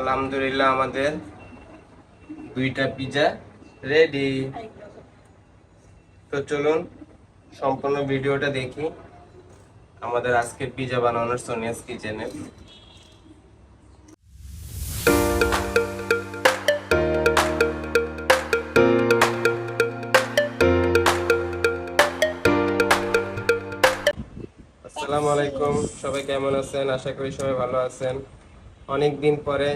আলহামদুলিল্লাহ আমাদের দুইটা পিজা রেডি তো চলুন, সম্পূর্ণ ভিডিওটা দেখি আমাদের আজকের পিজা বানানোর সোনিয়াস কিচেনে আসসালামু আলাইকুম, সবাই কেমন আছেন? আশা করি সবাই ভালো আছেন। অনেক দিন পরে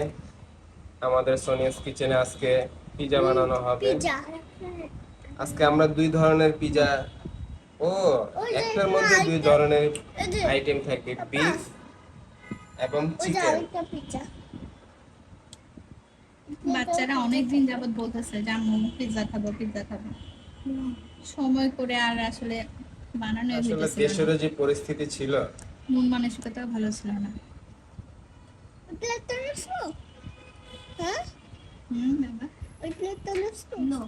আমাদের সোনিয়াস কিচেনে আজকে পিজা বানানো হবে। আজকে আমরা দুই ধরনের পিজা। ও একটার মধ্যে দুই ধরনের আইটেম থাকবে বিফ এবং চিকেন বাচ্চারা অনেক দিন যাবত বলতেছে যে আম্মু পিৎজা খাব পিৎজা খাব। সময় করে আর আসলে বানানো আসলে দেশেরও যে পরিস্থিতি ছিল। মন মানসিকতাও ভালো ছিল না। হ্যাঁ হুম বাবা ওই প্লেটটা নেছো নো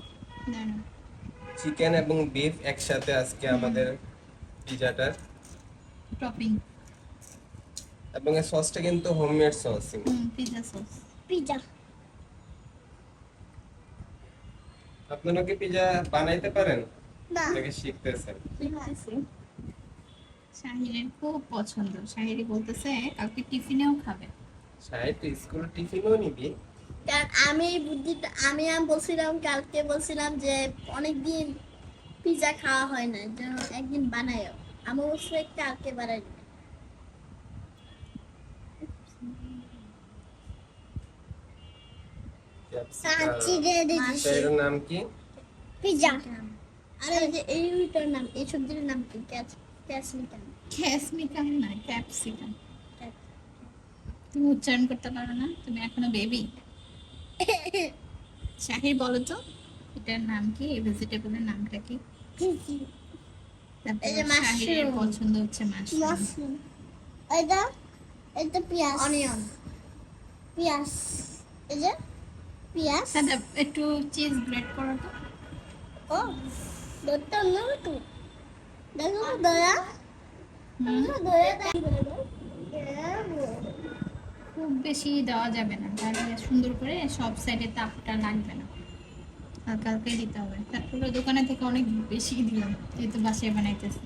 না না চিকেন এবং বিফ একসাথে আজকে আমাদের পিজাটা টপিং এবং এই সসটা কিন্তু homemade sauce pizza sauce pizza আপনারা কি পিজা বানাইতে পারেন না নাকি শিখতেছেন শাহিরের খুব পছন্দ শাহিরি বলতেছে কালকে টিফিনেও খাবে সাহেব স্কুল টিফিনও নিবি। কারণ আমি বুদ্ধিটা আমি আম বলছিলাম কালকে বলছিলাম যে অনেকদিন পিজা খাওয়া হয় না যেন একদিন বানায়ও। আমি বলছি কালকে বানাই নাম কি? পিজা আর যে এই নাম এই সবজির নাম কি? না ক্যাপসিকাম। তুমি উচ্চারণ করতে পারো না তুমি এখনও বেবি শাহির বলো তো এটার নাম কি? এই ভেজিটেবলের নামটা কি? শাহিরের পছন্দ হচ্ছে মাশরুম এটা এটা পেঁয়াজ। অনিয়ন পেঁয়াজ। এই যে পেঁয়াজ। দাদা একটু চিজ গ্রেট করো তো। ও দেখো দয়া হুম, দয়া খুব বেশি দেওয়া যাবে না। তাহলে সুন্দর করে সব সাইডে তাপটা লাগবে না। হালকা হালকাই দিতে হবে। তারপরে দোকানে থেকে অনেক বেশি দিলাম। যেহেতু বাসায় বানাইতেছি।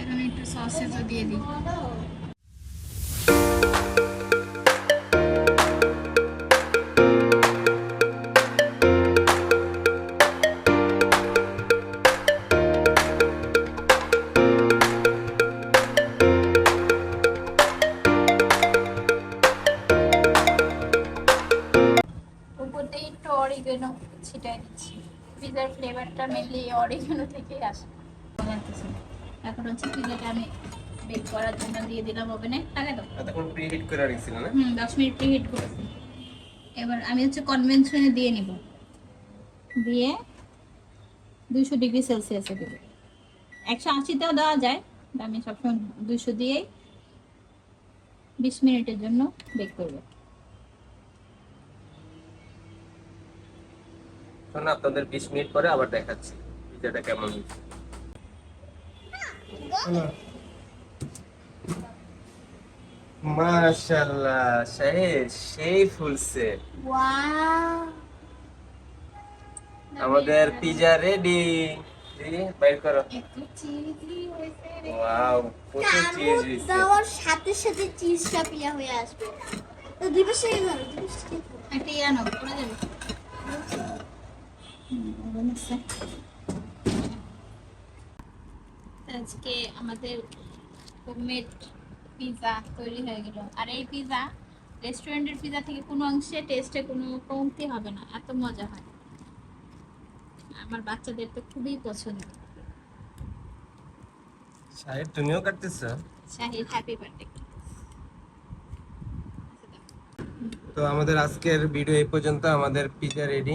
এখন একটু সসেজও দিয়ে দিই। অরিগেনো ছিটাই দিচ্ছি। পিজার ফ্লেভারটা মেনলি অরিগেনো থেকেই আসে। এখন হচ্ছে পিজাটা আমি বেক করার জন্য দিয়ে দিলাম ওভেনে টাকা দাও। এতক্ষণ প্রিহিট করে রাখছিল না? হুম দশ মিনিট প্রিহিট করেছি। এবার আমি হচ্ছে কনভেনশনে দিয়ে নিব। দিয়ে দুশো ডিগ্রি সেলসিয়াসে দেবো। একশো আশিতেও দেওয়া যায় আমি সবসময় দুশো দিয়েই বিশ মিনিটের জন্য বেক করব। শোনো আপনাদের বিশ মিনিট পরে আবার দেখাচ্ছি পিজাটা কেমন হয়েছে। মাশাআল্লাহ শাহেদ সেই ফুলছে আমাদের পিজা রেডি বাইর করো। ওয়াও প্রচুর চিজ দেওয়ার সাথে সাথে চিজটা পিয়া হয়ে আসবে। তো গেল? একটা যাবে হুম, ওভেন আছে। আজকে আমাদের হোমমেড পিৎজা তৈরি হয়ে গেল। আর এই পিৎজা রেস্টুরেন্টের পিৎজা থেকে কোনো অংশে টেস্টে কোনো কমতি হবে না এত মজা হয়। আমার বাচ্চাদের তো খুবই পছন্দ। তুমিও কাটতেছো? শাহির হ্যাপি বার্থডে তো আমাদের আজকের ভিডিও এই পর্যন্ত আমাদের পিজা রেডি